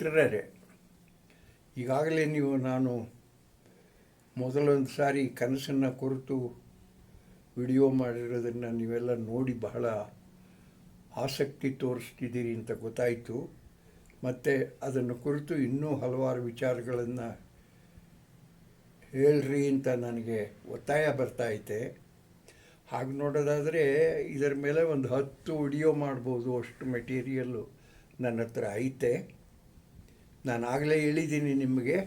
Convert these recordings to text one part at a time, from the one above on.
ಮಿತ್ರರೇ ಈಗಾಗಲೇ ನೀವು ನಾನು ಮೊದಲೊಂದು ಸಾರಿ ಕನಸನ್ನು ಕುರಿತು ವಿಡಿಯೋ ಮಾಡಿರೋದನ್ನು ನೀವೆಲ್ಲ ನೋಡಿ ಬಹಳ ಆಸಕ್ತಿ ತೋರಿಸ್ತಿದ್ದೀರಿ ಅಂತ ಗೊತ್ತಾಯಿತು. ಮತ್ತು ಅದನ್ನು ಕುರಿತು ಇನ್ನೂ ಹಲವಾರು ವಿಚಾರಗಳನ್ನು ಹೇಳ್ರಿ ಅಂತ ನನಗೆ ಒತ್ತಾಯ ಬರ್ತಾಯಿದೆ ಹಾಗೆ ನೋಡೋದಾದರೆ ಇದರ ಮೇಲೆ ಒಂದು ಹತ್ತು ವಿಡಿಯೋ ಮಾಡ್ಬೋದು ಅಷ್ಟು ಮೆಟೀರಿಯಲ್ಲು ನನ್ನ ಹತ್ರ ಐತೆ. ನಾನು ಆಗಲೇ ಹೇಳಿದ್ದೀನಿ ನಿಮಗೆ.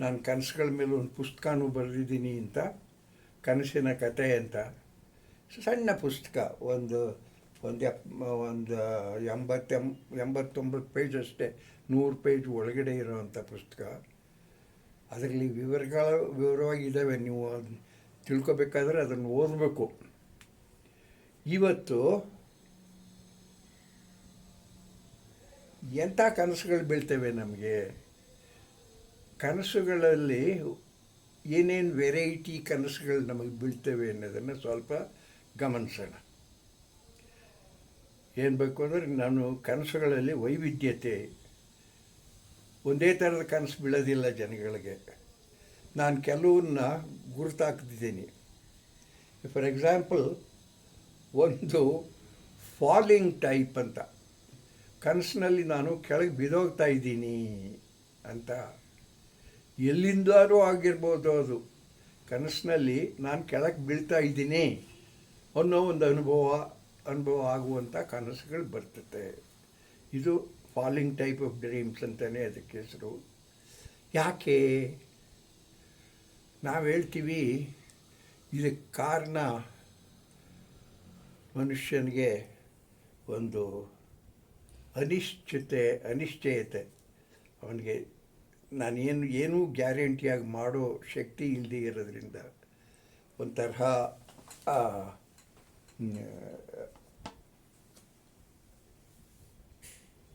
ನಾನು ಕನಸುಗಳ ಮೇಲೆ ಒಂದು ಪುಸ್ತಕನೂ ಬರೆದಿದ್ದೀನಿ ಅಂತ, ಕನಸಿನ ಕತೆ ಅಂತ. ಸಣ್ಣ ಪುಸ್ತಕ, ಒಂದು ಒಂದು ಎಪ್, ಒಂದು ಎಂಬತ್ತೆಂ ಎಂಬತ್ತೊಂಬತ್ತು ಪೇಜ್ ಅಷ್ಟೇ, ನೂರು ಪೇಜ್ ಒಳಗಡೆ ಇರೋವಂಥ ಪುಸ್ತಕ. ಅದರಲ್ಲಿ ವಿವರಗಳ ವಿವರವಾಗಿದ್ದಾವೆ, ನೀವು ತಿಳ್ಕೊಬೇಕಾದ್ರೆ ಅದನ್ನು ಓದಬೇಕು. ಇವತ್ತು ಎಂಥ ಕನಸುಗಳು ಬೀಳ್ತೇವೆ ನಮಗೆ? ಕನಸುಗಳಲ್ಲಿ ಏನೇನು ವೆರೈಟಿ ಕನಸುಗಳು ನಮಗೆ ಬೀಳ್ತೇವೆ ಅನ್ನೋದನ್ನು ಸ್ವಲ್ಪ ಗಮನಿಸೋಣ. ಏನು ಬೇಕು ಅಂದರೆ ನಾನು ಕನಸುಗಳಲ್ಲಿ ವೈವಿಧ್ಯತೆ. ಒಂದೇ ಥರದ ಕನಸು ಬೀಳೋದಿಲ್ಲ ಜನಗಳಿಗೆ. ನಾನು ಕೆಲವನ್ನ ಗುರುತಾಕ್ತಿದ್ದೀನಿ ಫಾರ್ ಎಕ್ಸಾಂಪಲ್ ಒಂದು ಫಾಲಿಂಗ್ ಟೈಪ್ ಅಂತ. ಕನಸಿನಲ್ಲಿ ನಾನು ಕೆಳಗೆ ಬಿದೋಗ್ತಾ ಇದ್ದೀನಿ ಅಂತ. ಎಲ್ಲಿಂದಾರೂ ಆಗಿರ್ಬೋದು ಅದು. ಕನಸಿನಲ್ಲಿ ನಾನು ಕೆಳಗೆ ಬೀಳ್ತಾ ಇದ್ದೀನಿ ಅನ್ನೋ ಒಂದು ಅನುಭವ ಅನುಭವ ಆಗುವಂಥ ಕನಸುಗಳು ಬರ್ತದೆ. ಇದು ಫಾಲಿಂಗ್ ಟೈಪ್ ಆಫ್ ಡ್ರೀಮ್ಸ್ ಅಂತಲೇ ಅದಕ್ಕೆ ಹೆಸರು. ಯಾಕೆ? ನಾವು ಹೇಳ್ತೀವಿ ಇದಕ್ಕೆ ಕಾರಣ ಮನುಷ್ಯನಿಗೆ ಒಂದು ಅನಿಶ್ಚಿತೆ ಅನಿಶ್ಚಯತೆ. ಅವನಿಗೆ ನಾನೇನು ಏನೂ ಗ್ಯಾರಂಟಿಯಾಗಿ ಮಾಡೋ ಶಕ್ತಿ ಇಲ್ಲದೆ ಇರೋದ್ರಿಂದ ಆ,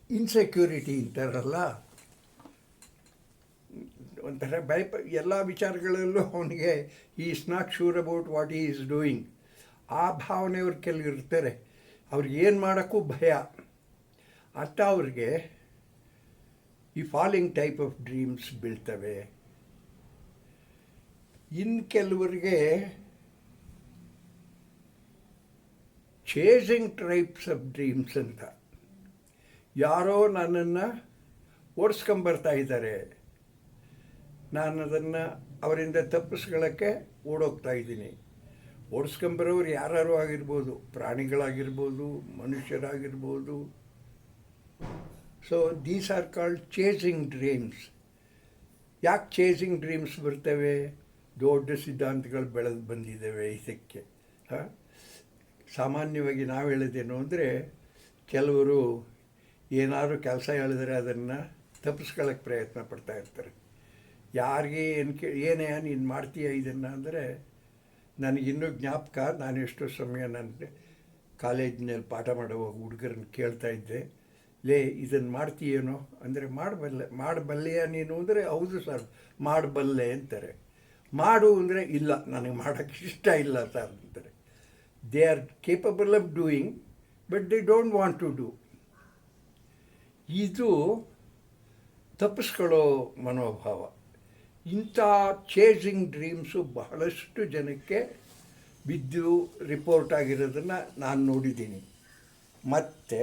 ಇನ್ಸೆಕ್ಯೂರಿಟಿ ಅಂತಾರಲ್ಲ? ಒಂಥರ ಭಯಪ ಎಲ್ಲ ವಿಚಾರಗಳಲ್ಲೂ ಅವನಿಗೆ he is sure about what he is doing ಆ ಭಾವನೆಯವ್ರು ಕೆಲವು ಇರ್ತಾರೆ. ಅವ್ರಿಗೆ ಏನು ಮಾಡೋಕ್ಕೂ ಭಯ. ಅಂತ ಅವ್ರಿಗೆ ಈ ಫಾಲಿಂಗ್ ಟೈಪ್ ಆಫ್ ಡ್ರೀಮ್ಸ್ ಬೀಳ್ತವೆ. ಇನ್ನು ಕೆಲವರಿಗೆ ಚೇಸಿಂಗ್ ಟೈಪ್ಸ್ ಆಫ್ ಡ್ರೀಮ್ಸ್ ಅಂತ. ಯಾರೋ ನನ್ನನ್ನು ಓಡಿಸ್ಕೊಂಬರ್ತಾ ಇದ್ದಾರೆ. ನಾನು ಅದನ್ನು ಅವರಿಂದ ತಪ್ಪಿಸ್ಕೊಳ್ಳೋಕ್ಕೆ ಓಡೋಗ್ತಾ ಇದ್ದೀನಿ. ಓಡಿಸ್ಕೊಂಬರೋರು ಯಾರು ಆಗಿರ್ಬೋದು, ಪ್ರಾಣಿಗಳಾಗಿರ್ಬೋದು, ಮನುಷ್ಯರಾಗಿರ್ಬೋದು so these are called chasing dreams ಯಾಕೆ ಚೇಸಿಂಗ್ ಡ್ರೀಮ್ಸ್ ಬರ್ತವೆ? ದೊಡ್ಡ ಸಿದ್ಧಾಂತಗಳು ಬೆಳೆದು ಬಂದಿದ್ದಾವೆ ಇದಕ್ಕೆ, ಹಾಂ? ಸಾಮಾನ್ಯವಾಗಿ ನಾವು ಹೇಳೋದೇನು ಅಂದರೆ, ಕೆಲವರು ಏನಾದರೂ ಕೆಲಸ ಹೇಳಿದರೆ ಅದನ್ನು ತಪ್ಪಿಸ್ಕೊಳ್ಳೋಕ್ಕೆ ಪ್ರಯತ್ನ ಪಡ್ತಾ ಇರ್ತಾರೆ. ಯಾರಿಗೆ ಏನು ಕೇ, ಏನೇ ನೀನು ಮಾಡ್ತೀಯ ಇದನ್ನು ಅಂದರೆ ನನಗಿನ್ನೂ ಜ್ಞಾಪಕ, ನಾನು ಎಷ್ಟೋ ಸಮಯ ನನ್ನ ಕಾಲೇಜಿನಲ್ಲಿ ಪಾಠ ಮಾಡುವಾಗ ಹುಡುಗರನ್ನ ಕೇಳ್ತಾ ಇದ್ದೆ. ಲೇ ಇದನ್ನು ಮಾಡ್ತೀಯೇನೋ? ಅಂದರೆ ಮಾಡಬಲ್ಲೆ ಮಾಡಬಲ್ಲೆಯ ನೀನು ಅಂದರೆ ಹೌದು ಸರ್, ಮಾಡಬಲ್ಲೆ ಅಂತಾರೆ. ಮಾಡು ಅಂದರೆ ಇಲ್ಲ, ನನಗೆ ಮಾಡೋಕ್ಕೆ ಇಷ್ಟ ಇಲ್ಲ ಸರ್ ಅಂತಾರೆ. They are capable of doing but they don't want to do ಇದು ತಪ್ಪಿಸ್ಕೊಳ್ಳೋ ಮನೋಭಾವ. ಇಂಥ ಚೇಸಿಂಗ್ ಡ್ರೀಮ್ಸು ಬಹಳಷ್ಟು ಜನಕ್ಕೆ ಬಿದ್ದು ರಿಪೋರ್ಟ್ ಆಗಿರೋದನ್ನು ನಾನು ನೋಡಿದ್ದೀನಿ. ಮತ್ತು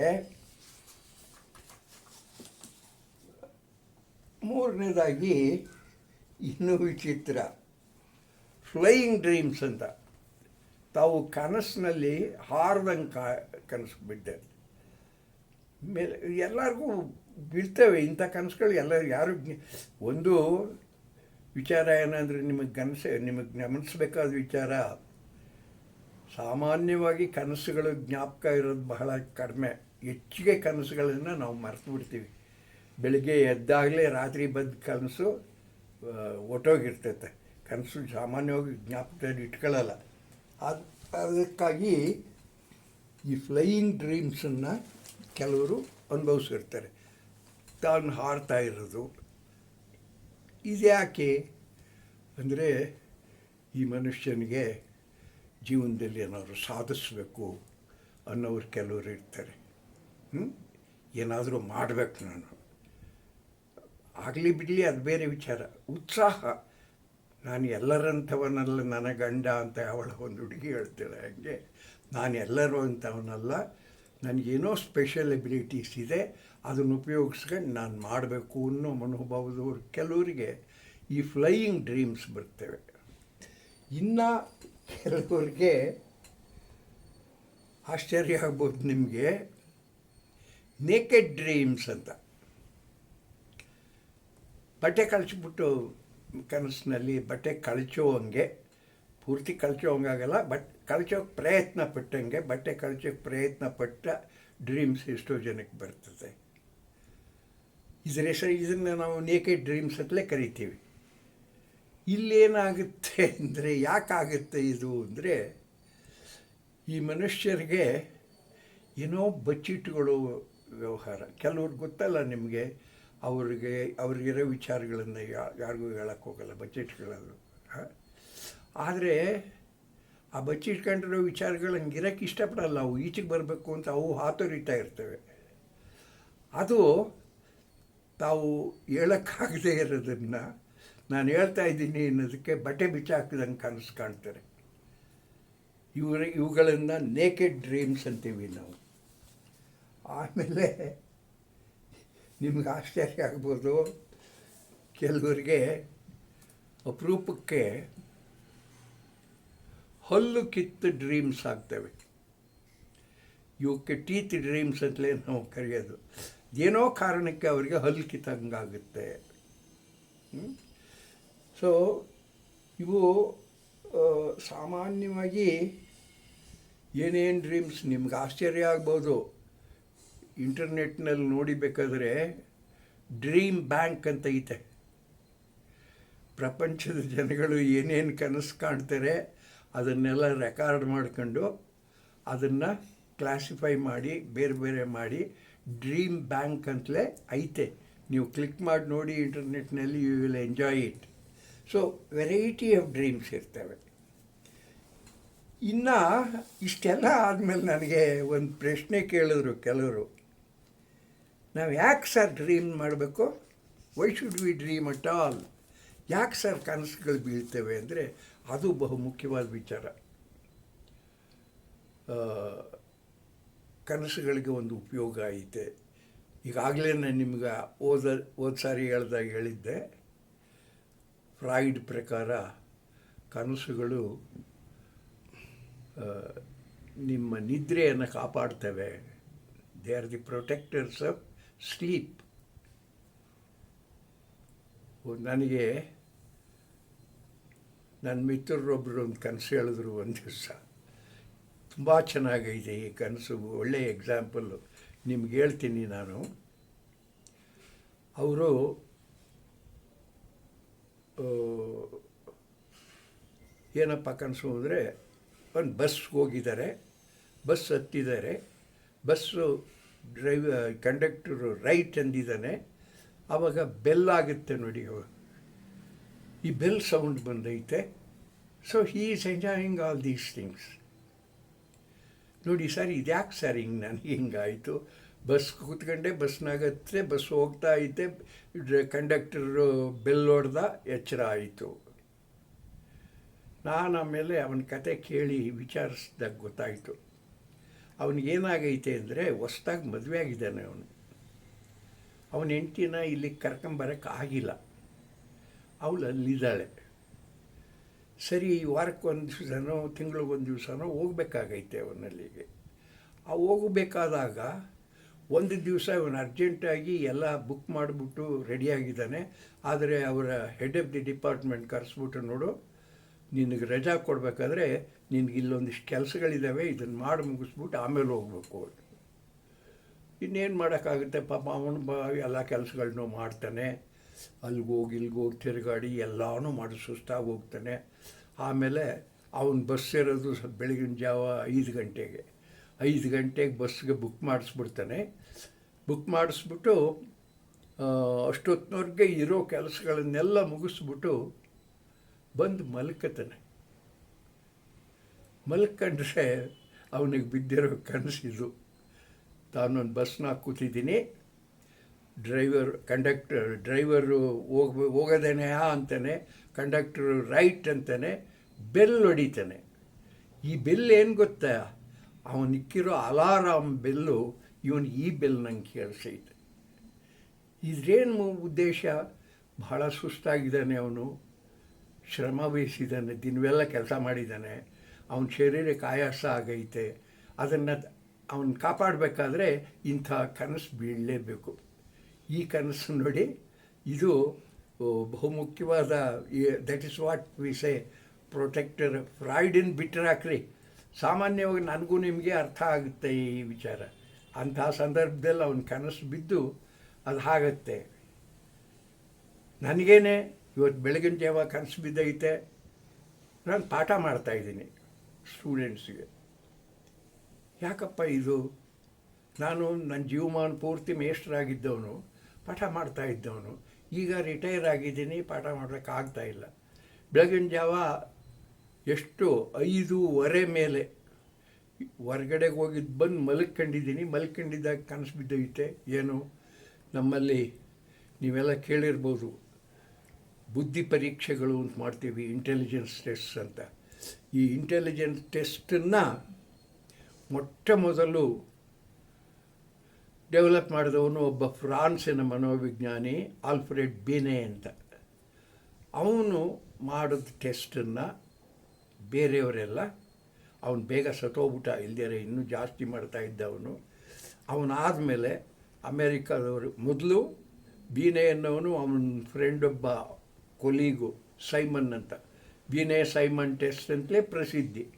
ಮೂರನೇದಾಗಿ, ಇನ್ನೂ ವಿಚಿತ್ರ. ಫ್ಲೈಯಿಂಗ್ ಡ್ರೀಮ್ಸ್ ಅಂತ. ತಾವು ಕನಸಿನಲ್ಲಿ ಹಾರ್ದಂಗೆ ಕಾ, ಕನಸು ಬಿದ್ದೆ ಮೇಲೆ, ಎಲ್ಲರಿಗೂ ಬೀಳ್ತೇವೆ ಇಂಥ ಕನಸುಗಳು ಎಲ್ಲ ಯಾರು ಒಂದು ವಿಚಾರ ಏನಂದರೆ ನಿಮಗೆ ಕನಸು ನಿಮಗೆ ಗಮನಿಸ್ಬೇಕಾದ ವಿಚಾರ, ಸಾಮಾನ್ಯವಾಗಿ ಕನಸುಗಳು ಜ್ಞಾಪಕ ಇರೋದು ಬಹಳ ಕಡಿಮೆ. ಹೆಚ್ಚಿಗೆ ಕನಸುಗಳನ್ನು ನಾವು ಮರೆತು ಬಿಡ್ತೀವಿ. ಬೆಳಿಗ್ಗೆ ಎದ್ದಾಗಲೇ ರಾತ್ರಿ ಬಂದ ಕನಸು ಒಟ್ಟೋಗಿರ್ತೈತೆ. ಕನಸು ಸಾಮಾನ್ಯವಾಗಿ ಜ್ಞಾಪಕದಲ್ಲಿ ಇಟ್ಕೊಳ್ಳಲ್ಲ. ಅದು ಅದಕ್ಕಾಗಿ ಈ ಫ್ಲೈಯಿಂಗ್ ಡ್ರೀಮ್ಸನ್ನು ಕೆಲವರು ಅನುಭವಿಸಿರ್ತಾರೆ. ತಾನು ಹಾರ್ತಾ ಇರೋದು. ಇದ್ಯಾಕೆ? ಅಂದರೆ ಈ ಮನುಷ್ಯನಿಗೆ ಜೀವನದಲ್ಲಿ ಏನಾದ್ರು ಸಾಧಿಸಬೇಕು ಅನ್ನೋರು ಕೆಲವರು ಇರ್ತಾರೆ? ಏನಾದರೂ ಮಾಡಬೇಕು ನಾನು. ಆಗಲಿ ಬಿಡಲಿ ಅದು ಬೇರೆ ವಿಚಾರ. ಉತ್ಸಾಹ. ನಾನು ಎಲ್ಲರಂಥವನಲ್ಲ, ನನ್ನ ಗಂಡ ಅಂತ ಅವಳ ಒಂದು ಹುಡುಗಿ ಹೇಳ್ತಾಳೆ ಹಾಗೆ. ನಾನು ಎಲ್ಲರೂ ಅಂಥವನಲ್ಲ. ನನಗೇನೋ ಸ್ಪೆಷಲ್ ಎಬಿಲಿಟೀಸ್ ಇದೆ. ಅದನ್ನು ಉಪಯೋಗಿಸ್ಕೊಂಡು ನಾನು ಮಾಡಬೇಕು ಅನ್ನೋ ಮನೋಭಾವದವ್ರು ಕೆಲವರಿಗೆ ಈ ಫ್ಲೈಯಿಂಗ್ ಡ್ರೀಮ್ಸ್ ಬರ್ತವೆ. ಇನ್ನು ಕೆಲವರಿಗೆ ಆಶ್ಚರ್ಯ ಆಗ್ಬೋದು ನಿಮಗೆ. ನೇಕೆಡ್ ಡ್ರೀಮ್ಸ್ ಅಂತ. ಬಟ್ಟೆ ಕಳಿಸ್ಬಿಟ್ಟು ಕನಸಿನಲ್ಲಿ ಬಟ್ಟೆ ಕಳಚೋವಂಗೆ ಪೂರ್ತಿ ಕಳಚೋವಂಗಾಗಲ್ಲ ಬಟ್ ಕಳಚೋಕ್ಕೆ ಪ್ರಯತ್ನ ಪಟ್ಟಂಗೆ, ಬಟ್ಟೆ ಕಳಚೋಕ್ಕೆ ಪ್ರಯತ್ನ ಪಟ್ಟ ಡ್ರೀಮ್ಸ್ ಎಷ್ಟೋ ಜನಕ್ಕೆ ಬರ್ತದೆ. ಇದರ ಹೆಸರು ಇದನ್ನು ನಾವು ನೇಕೆ ಡ್ರೀಮ್ಸ್ ಅಂತಲೇ ಕರಿತೀವಿ. ಇಲ್ಲೇನಾಗುತ್ತೆ ಅಂದರೆ, ಯಾಕಾಗುತ್ತೆ ಇದು ಅಂದರೆ, ಈ ಮನುಷ್ಯರಿಗೆ ಏನೋ ಬಚ್ಚಿಟ್ಟುಗಳು ವ್ಯವಹಾರ. ಕೆಲವ್ರಿಗೆ ಗೊತ್ತಲ್ಲ ನಿಮಗೆ ಅವ್ರಿಗೆ ಅವ್ರಿಗಿರೋ ವಿಚಾರಗಳನ್ನು ಯಾರಿಗೂ ಹೋಗಲ್ಲ ಬಚ್ಚಿಟ್ಕೊಳ್ಳೋದು ಆದರೆ ಆ ಬಚ್ಚಿಟ್ಕೊಂಡಿರೋ ವಿಚಾರಗಳು ಹಂಗಿರೋಕ್ಕೆ ಇಷ್ಟಪಡಲ್ಲ. ಅವು ಈಚೆಗೆ ಬರಬೇಕು ಅಂತ ಅವು ಹಾತೊರಿತಾ ಇರ್ತವೆ. ಅದು ತಾವು ಹೇಳೋಕ್ಕಾಗದೇ ಇರೋದನ್ನು ನಾನು ಹೇಳ್ತಾ ಇದ್ದೀನಿ ಅನ್ನೋದಕ್ಕೆ ಬಟ್ಟೆ ಬಿಚ್ಚಾಕಿದಂಗೆ ಕನಸು ಕಾಣ್ತಾರೆ. ಇವರು ಇವುಗಳನ್ನು ನೇಕೆಡ್ ಡ್ರೀಮ್ಸ್ ಅಂತೀವಿ ನಾವು. ಆಮೇಲೆ ನಿಮ್ಗೆ ಆಶ್ಚರ್ಯ ಆಗ್ಬೋದು. ಕೆಲವರಿಗೆ ಅಪರೂಪಕ್ಕೆ ಹಲ್ಲು ಕಿತ್ತು ಡ್ರೀಮ್ಸ್ ಆಗ್ತವೆ. ಇವಕ್ಕೆ ಟೀತ್ ಡ್ರೀಮ್ಸ್ ಅಂತಲೇ ನಾವು ಕರೆಯೋದು. ಏನೋ ಕಾರಣಕ್ಕೆ ಅವರಿಗೆ ಹಲ್ಲು ಕಿತ್ತಂಗಾಗುತ್ತೆ. ಸೊ ಇವು ಸಾಮಾನ್ಯವಾಗಿ ಏನೇನು ಡ್ರೀಮ್ಸ್ ನಿಮ್ಗೆ ಆಶ್ಚರ್ಯ ಆಗ್ಬೋದು. ಇಂಟರ್ನೆಟ್ನಲ್ಲಿ ನೋಡಿಬೇಕಾದ್ರೆ ಡ್ರೀಮ್ ಬ್ಯಾಂಕ್ ಅಂತ ಐತೆ. ಪ್ರಪಂಚದ ಜನಗಳು ಏನೇನು ಕನಸು ಕಾಣ್ತಾರೆ ಅದನ್ನೆಲ್ಲ ರೆಕಾರ್ಡ್ ಮಾಡ್ಕೊಂಡು ಅದನ್ನು ಕ್ಲಾಸಿಫೈ ಮಾಡಿ, ಬೇರೆ ಬೇರೆ ಮಾಡಿ ಡ್ರೀಮ್ ಬ್ಯಾಂಕ್ ಅಂತಲೇ ಐತೆ. ನೀವು ಕ್ಲಿಕ್ ಮಾಡಿ ನೋಡಿ ಇಂಟರ್ನೆಟ್ನಲ್ಲಿ you will enjoy it. So, variety of dreams ಇರ್ತವೆ. ಇನ್ನು ಇಷ್ಟೆಲ್ಲ ಆದಮೇಲೆ ನನಗೆ ಒಂದು ಪ್ರಶ್ನೆ ಕೇಳಿದ್ರು ಕೆಲವರು. ನಾವು ಯಾಕೆ ಸರ್ ಡ್ರೀಮ್ ಮಾಡಬೇಕು? Why should we dream at all ಯಾಕೆ ಸರ್ ಕನಸುಗಳು ಬೀಳ್ತೇವೆ ಅಂದರೆ ಅದು ಬಹು ಮುಖ್ಯವಾದ ವಿಚಾರ. ಕನಸುಗಳಿಗೆ ಒಂದು ಉಪಯೋಗ ಐತೆ. ಈಗಾಗಲೇ ನಾನು ನಿಮ್ಗೆ ಓದ ಓದ ಸಾರಿ ಹೇಳ್ದಾಗ ಹೇಳಿದ್ದೆ. ಫ್ರಾಯ್ಡ್ ಪ್ರಕಾರ ಕನಸುಗಳು ನಿಮ್ಮ ನಿದ್ರೆಯನ್ನು ಕಾಪಾಡ್ತವೆ. They are the protectors of sleep ನನಗೆ ನನ್ನ ಮಿತ್ರರೊಬ್ಬರು ಒಂದು ಕನಸು ಹೇಳಿದ್ರು ಒಂದು ದಿವಸ. ತುಂಬ ಚೆನ್ನಾಗೈತೆ ಈ ಕನಸು ಒಳ್ಳೆಯ ಎಕ್ಸಾಂಪಲ್ಲು ನಿಮ್ಗೆ ಹೇಳ್ತೀನಿ ನಾನು. ಅವರು ಏನಪ್ಪ ಕನಸು ಅಂದರೆ ಒಂದು ಬಸ್ ಹೋಗಿದ್ದಾರೆ, ಬಸ್ ಹತ್ತಿದ್ದಾರೆ, ಬಸ್ಸು ಡ್ರೈವ್ ಕಂಡಕ್ಟರು ರೈಟ್ ಅಂದಿದ್ದಾನೆ. ಆವಾಗ ಬೆಲ್ ಆಗುತ್ತೆ ನೋಡಿ. ಈ ಬೆಲ್ ಸೌಂಡ್ ಬಂದೈತೆ. So he is enjoying all these things ನೋಡಿ, ಸರ್, ಇದ್ಯಾಕೆ ಸರ್ ಹಿಂಗೆ ನನಗೆ ಹಿಂಗಾಯಿತು? ಬಸ್ ಕೂತ್ಕೊಂಡೆ ಬಸ್ನಾಗತ್ತೆ ಬಸ್ ಹೋಗ್ತಾ ಐತೆ ಕಂಡಕ್ಟರು ಬೆಲ್ ಹೊಡೆದ, ಎಚ್ಚರ ಆಯಿತು. ನಾನು ಆಮೇಲೆ ಅವನ ಕತೆ ಕೇಳಿ ವಿಚಾರಿಸ್ದಾಗ ಗೊತ್ತಾಯಿತು. ಅವನಿಗೇನಾಗೈತೆ ಅಂದರೆ ಹೊಸ್ದಾಗಿ ಮದುವೆ ಆಗಿದ್ದಾನೆ ಅವನು. ಅವನ ಹೆಂಡ್ತಿನ ಇಲ್ಲಿ ಕರ್ಕೊಂಬರಕ್ಕೆ ಆಗಿಲ್ಲ. ಅವಳು ಅಲ್ಲಿದ್ದಾಳೆ. ಸರಿ ವಾರಕ್ಕೊಂದು ದಿವಸನೋ ತಿಂಗಳಿಗೊಂದು ದಿವಸನೋ ಹೋಗ್ಬೇಕಾಗೈತೆ ಅವನಲ್ಲಿಗೆ. ಆ ಹೋಗಬೇಕಾದಾಗ ಒಂದು ದಿವಸ ಇವನು ಅರ್ಜೆಂಟಾಗಿ ಎಲ್ಲ ಬುಕ್ ಮಾಡಿಬಿಟ್ಟು ರೆಡಿಯಾಗಿದ್ದಾನೆ. ಆದರೆ ಅವರ ಹೆಡ್ ಆಫ್ ದಿ ಡಿಪಾರ್ಟ್ಮೆಂಟ್ ಕರೆಸ್ಬಿಟ್ಟು ನೋಡು, ನಿನಗೆ ರಜಾ ಕೊಡಬೇಕಾದ್ರೆ ನಿನಗೆ ಇಲ್ಲೊಂದಿಷ್ಟು ಕೆಲಸಗಳಿದ್ದಾವೆ ಇದನ್ನು ಮಾಡಿ ಮುಗಿಸ್ಬಿಟ್ಟು ಆಮೇಲೆ ಹೋಗ್ಬೇಕು ಇನ್ನೇನು ಮಾಡೋಕ್ಕಾಗುತ್ತೆ? ಪಾಪ ಅವನು ಬ, ಎಲ್ಲ ಕೆಲಸಗಳನ್ನೂ ಮಾಡ್ತಾನೆ. ಅಲ್ಲಿಗೆ ಹೋಗಿ ಇಲ್ಲಿಗೆ ಹೋಗಿ ತಿರುಗಾಡಿ ಎಲ್ಲನೂ ಮಾಡಿ ಸುಸ್ತಾಗಿ ಹೋಗ್ತಾನೆ. ಆಮೇಲೆ ಅವನು ಬಸ್ ಇರೋದು ಬೆಳಗಿನ ಜಾವ ಐದು ಗಂಟೆಗೆ. ಐದು ಗಂಟೆಗೆ ಬಸ್ಗೆ ಬುಕ್ ಮಾಡಿಸ್ಬಿಡ್ತಾನೆ. ಬುಕ್ ಮಾಡಿಸ್ಬಿಟ್ಟು ಅಷ್ಟೊತ್ತಿನವ್ರಿಗೆ ಇರೋ ಕೆಲಸಗಳನ್ನೆಲ್ಲ ಮುಗಿಸ್ಬಿಟ್ಟು ಬಂದು ಮಲ್ಕತಾನೆ ಮಲ್ಕೊಂಡ್ರೆ ಅವನಿಗೆ ಬಿದ್ದಿರೋ ಕನಸಿದು. ತಾನೊಂದು ಬಸ್ನ ಕೂತಿದ್ದೀನಿ. ಡ್ರೈವರ್, ಕಂಡಕ್ಟರ್, ಡ್ರೈವರು ಹೋಗ ಹೋಗೋದೇನೆ ಆ ಅಂತಾನೆ, ಕಂಡಕ್ಟರು ರೈಟ್ ಅಂತಾನೆ, ಬೆಲ್ ಹೊಡಿತಾನೆ. ಈ ಬೆಲ್ ಏನು ಗೊತ್ತಾ? ಅವನಿಕ್ಕಿರೋ ಅಲಾರಾಮ್ ಬೆಲ್ಲು ಇವನು ಈ ಬೆಲ್ ನಂಗೆ ಕೇಳಿಸೈತೆ. ಇದ್ರೇನು ಉದ್ದೇಶ? ಬಹಳ ಸುಸ್ತಾಗಿದ್ದಾನೆ ಅವನು. ಶ್ರಮ ವಹಿಸಿದ್ದಾನೆ, ದಿನವೆಲ್ಲ ಕೆಲಸ ಮಾಡಿದ್ದಾನೆ. ಅವನ ಶರೀರಕ್ಕೆ ಆಯಾಸ ಆಗೈತೆ. ಅದನ್ನು ಅವನು ಕಾಪಾಡಬೇಕಾದ್ರೆ ಇಂಥ ಕನಸು ಬೀಳಲೇಬೇಕು. ಈ ಕನಸು ನೋಡಿ ಇದು ಬಹುಮುಖ್ಯವಾದ that is what we say protector ಫ್ರಾಯ್ಡಿನ್ ಬಿಟ್ಟರೆ ಹಾಕ್ರಿ ಸಾಮಾನ್ಯವಾಗಿ ನನಗೂ ನಿಮಗೆ ಅರ್ಥ ಆಗುತ್ತೆ ಈ ವಿಚಾರ. ಅಂತಹ ಸಂದರ್ಭದಲ್ಲಿ ಅವನ ಕನಸು ಬಿದ್ದು ಅದು ಆಗತ್ತೆ ನನಗೇನೆ ಇವತ್ತು ಬೆಳಗಿನ ಜಾವ ಕನಸು ಬಿದ್ದೈತೆ. ನಾನು ಪಾಠ ಮಾಡ್ತಾ ಇದ್ದೀನಿ. ಸ್ಟೂಡೆಂಟ್ಸಿಗೆ. ಯಾಕಪ್ಪ ಇದು? ನಾನು ನನ್ನ ಜೀವಮಾನ ಪೂರ್ತಿ ಮೇಷ್ಟ್ರಾಗಿದ್ದವನು, ಪಾಠ ಮಾಡ್ತಾ ಇದ್ದವನು, ಈಗ ರಿಟೈರ್ ಆಗಿದ್ದೀನಿ, ಪಾಠ ಮಾಡೋಕ್ಕಾಗ್ತಾ ಇಲ್ಲ. ಬೆಳಗಿನ ಜಾವ ಎಷ್ಟು ಐದೂವರೆ ಮೇಲೆ ಹೊರ್ಗಡೆಗೆ ಹೋಗಿದ್ದು ಬಂದು ಮಲ್ಕೊಂಡಿದ್ದೀನಿ. ಮಲ್ಕೊಂಡಿದ್ದಾಗ ಕನಸು ಬಿದ್ದೈತೆ ಏನು? ನಮ್ಮಲ್ಲಿ ನೀವೆಲ್ಲ ಕೇಳಿರ್ಬೋದು, ಬುದ್ಧಿ ಪರೀಕ್ಷೆಗಳು ಅಂತ ಮಾಡ್ತೀವಿ ಇಂಟೆಲಿಜೆನ್ಸ್ ಟೆಸ್ಟ್ಸ್ ಅಂತ. ಈ ಇಂಟೆಲಿಜೆನ್ಸ್ ಟೆಸ್ಟನ್ನು ಮೊಟ್ಟ ಮೊದಲು ಡೆವಲಪ್ ಮಾಡಿದವನು ಒಬ್ಬ ಫ್ರಾನ್ಸಿನ ಮನೋವಿಜ್ಞಾನಿ ಆಲ್ಫ್ರೆಡ್ ಬಿನೆ ಅಂತ. ಅವನು ಮಾಡಿದ ಟೆಸ್ಟನ್ನು ಬೇರೆಯವರೆಲ್ಲ, ಅವನು ಬೇಗ ಸತ್ತೋಗ್ಬಿಟ್ಟ ಇಲ್ದೇರೆ ಇನ್ನೂ ಜಾಸ್ತಿ ಮಾಡ್ತಾ ಇದ್ದವನು. ಅವನಾದಮೇಲೆ ಅಮೇರಿಕಾದವರು ಮೊದಲು ಬೀನೆ ಅನ್ನೋನು ಅವನ ಫ್ರೆಂಡ್ ಒಬ್ಬ ಕೊಲೀಗು ಸೈಮನ್ ಅಂತ. ಬೀನೆ ಸೈಮನ್ ಟೆಸ್ಟ್ ಅಂತಲೇ ಪ್ರಸಿದ್ಧಿ.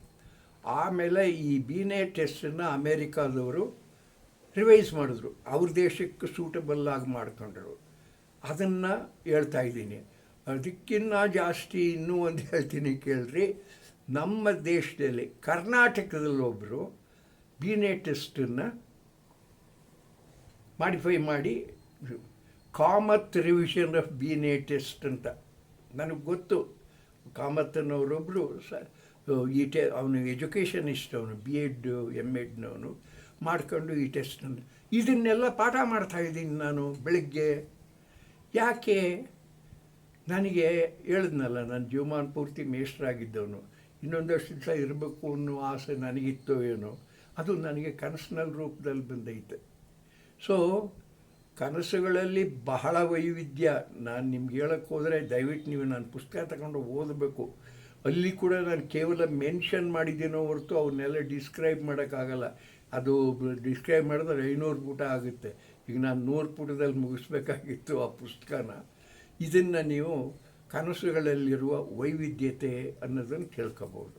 ಆಮೇಲೆ ಈ ಬೀನೆ ಟೆಸ್ಟನ್ನು ಅಮೇರಿಕಾದವರು ರಿವೈಸ್ ಮಾಡಿದ್ರು. ಅವ್ರ ದೇಶಕ್ಕೆ ಸೂಟಬಲ್ ಆಗಿ ಮಾಡ್ಕೊಂಡ್ರು. ಅದನ್ನು ಹೇಳ್ತಾ ಇದ್ದೀನಿ. ಅದಕ್ಕಿನ್ನ ಜಾಸ್ತಿ ಇನ್ನೂ ಒಂದು ಹೇಳ್ತೀನಿ ಕೇಳ್ರಿ. ನಮ್ಮ ದೇಶದಲ್ಲಿ ಕರ್ನಾಟಕದಲ್ಲೊಬ್ಬರು ಬೀನೆ ಟೆಸ್ಟನ್ನು ಮಾಡಿಫೈ ಮಾಡಿ, Kamath revision of Binet test ಅಂತ. ನನಗೆ ಗೊತ್ತು. ಕಾಮತ್ ಅನ್ನೋರೊಬ್ಬರು ಸ ಈ ಟೆ, ಅವನು ಎಜುಕೇಷನಿಸ್ಟ್, ಅವನು ಬಿ ಎಡ್ ಎಂ ಎಡ್ನವನು ಮಾಡ್ಕೊಂಡು ಈ ಟೆಸ್ಟನ್ನು ಇದನ್ನೆಲ್ಲ ಪಾಠ ಮಾಡ್ತಾ ಇದ್ದೀನಿ ನಾನು ಬೆಳಗ್ಗೆ. ಯಾಕೆ? ನನಗೆ ಹೇಳಿದ್ನಲ್ಲ, ನಾನು ಜೀವಮಾನ ಪೂರ್ತಿ ಮೇಷ್ಟ್ರಾಗಿದ್ದವನು. ಇನ್ನೊಂದಷ್ಟು ದಿವಸ ಇರಬೇಕು ಅನ್ನೋ ಆಸೆ ನನಗಿತ್ತೋ ಏನೋ, ಅದು ನನಗೆ ಕನಸಿನಲ್ಲಿ ರೂಪದಲ್ಲಿ ಬಂದೈತೆ. ಸೊ ಕನಸುಗಳಲ್ಲಿ ಬಹಳ ವೈವಿಧ್ಯ. ನಾನು ನಿಮ್ಗೆ ಹೇಳಕ್ಕೆ ಹೋದರೆ ದಯವಿಟ್ಟು ನೀವು ನಾನು ಪುಸ್ತಕ ತಗೊಂಡು ಓದಬೇಕು. ಅಲ್ಲಿ ಕೂಡ ನಾನು ಕೇವಲ ಮೆನ್ಷನ್ ಮಾಡಿದ್ದೇನೋ ಹೊರತು ಅವನ್ನೆಲ್ಲ ಡಿಸ್ಕ್ರೈಬ್ ಮಾಡೋಕ್ಕಾಗಲ್ಲ. ಅದು ಡಿಸ್ಕ್ರೈಬ್ ಮಾಡಿದ್ರೆ ಐನೂರು ಪುಟ ಆಗುತ್ತೆ. ಈಗ ನಾನು ನೂರು ಪುಟದಲ್ಲಿ ಮುಗಿಸ್ಬೇಕಾಗಿತ್ತು ಆ ಪುಸ್ತಕನ. ಇದನ್ನು ನೀವು ಕನಸುಗಳಲ್ಲಿರುವ ವೈವಿಧ್ಯತೆ ಅನ್ನೋದನ್ನು ತಿಳ್ಕೊಬೋದು.